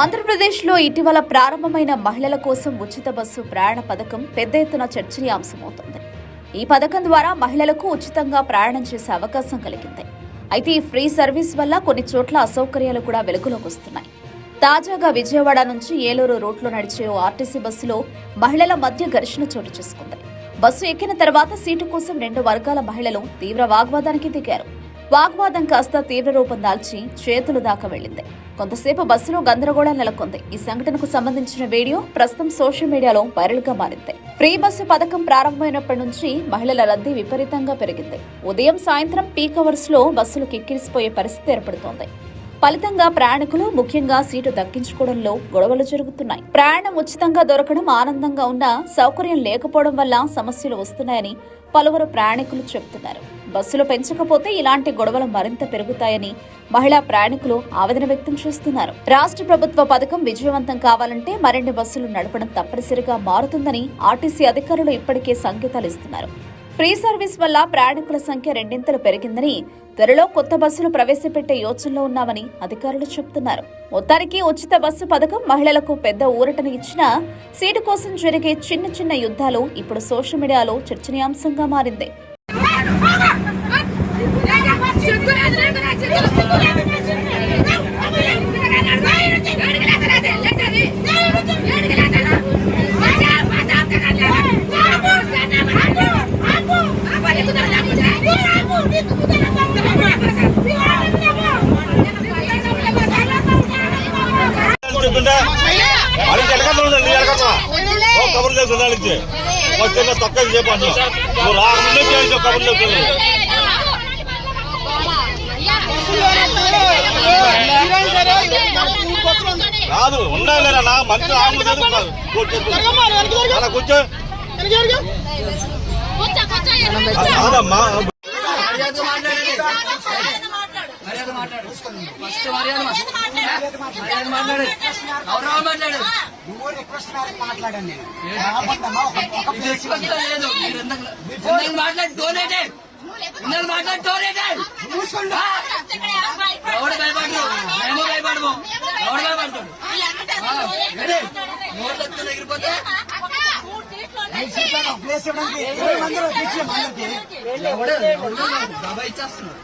ఆంధ్రప్రదేశ్లో ఇటీవల ప్రారంభమైన మహిళల కోసం ఉచిత బస్సు ప్రయాణ పథకం పెద్ద ఎత్తున చర్చనీయాంశమవుతోంది. ఈ పథకం ద్వారా మహిళలకు ఉచితంగా ప్రయాణం చేసే అవకాశం కలిగింది. అయితే ఈ ఫ్రీ సర్వీస్ వల్ల కొన్ని చోట్ల అసౌకర్యాలు కూడా వెలుగులోకి వస్తున్నాయి. తాజాగా విజయవాడ నుంచి ఏలూరు రోడ్లో నడిచే ఓ ఆర్టీసీ బస్సులో మహిళల మధ్య ఘర్షణ చోటు చేసుకుంది. బస్సు ఎక్కిన తర్వాత సీటు కోసం రెండు వర్గాల మహిళలు తీవ్ర వాగ్వాదానికి దిగారు. వాగ్వాదం కాస్త తీవ్ర రూపం దాల్చి చేతులు దాకా వెళ్ళింది. కొంతసేపు బస్సులో గందరగోళం నెలకొంది. ఈ సంఘటనకు సంబంధించిన వీడియో ప్రస్తుతం సోషల్ మీడియాలో వైరల్గా మారింది. ఫ్రీ బస్సు పథకం ప్రారంభమైనప్పటి నుంచి మహిళల రద్దీ విపరీతంగా పెరిగింది. ఉదయం సాయంత్రం పీక్ అవర్స్లో బస్సులు కిక్కిరిసిపోయే పరిస్థితి ఏర్పడుతోంది. ఫలితంగా ప్రయాణికులు ముఖ్యంగా సీటు దక్కించుకోవడంలో గొడవలు జరుగుతున్నాయి. ప్రయాణం ఉచితంగా దొరకడం ఆనందంగా ఉన్నా సౌకర్యం లేకపోవడం వల్ల సమస్యలు వస్తున్నాయని పలువురు ప్రయాణికులు చెబుతున్నారు. బస్సులు పెంచకపోతే ఇలాంటి గొడవలు మరింత పెరుగుతాయని మహిళా ప్రయాణికులు ఆవేదన వ్యక్తం చేస్తున్నారు. రాష్ట్ర ప్రభుత్వ పథకం విజయవంతం కావాలంటే మరిన్ని బస్సులు నడపడం తప్పనిసరిగా మారుతుందని ఆర్టీసీ అధికారులు ఇప్పటికే సంకేతాలు ఇస్తున్నారు. ఫ్రీ సర్వీస్ వల్ల ప్రయాణికుల సంఖ్య రెండింతలు పెరిగిందని త్వరలో కొత్త బస్సులు ప్రవేశపెట్టే యోచనలో ఉన్నామని అధికారులు చెబుతున్నారు మొత్తానికి ఉచిత బస్సు పథకం మహిళలకు పెద్ద ఊరటను ఇచ్చినా సీటు కోసం జరిగే చిన్న చిన్న యుద్ధాలు ఇప్పుడు సోషల్ మీడియాలో చర్చనీయాంశంగా మారింది. చెప్తుంటే అది ఉండండి ఓ కబుర్లు లేదు దానికి వచ్చిన తక్కువ చెప్పు అంటున్నా నువ్వు రాకముందే కబుర్లు లేదు కాదు ఉండాలి నా మంచి ఆమె అలా కూర్చో. కాదమ్మా. ఫస్ట్ మర్యాద మర్యాద మాట్లాడు. గౌరవ మాట్లాడు? నువ్వు రిక్వెస్ట్ మేరకు ఇవ్వండి. లేదు మీరు మాట్లాడి. ఎవడు భయపడరు? మేము భయపడము. ఎవడు భయపడతాడు? నోట్లు వస్తుంది ఎగిరిపోతే ప్లేస్ ఇవ్వడానికి ఇరవై అందరికి ఇచ్చేస్తున్నాడు.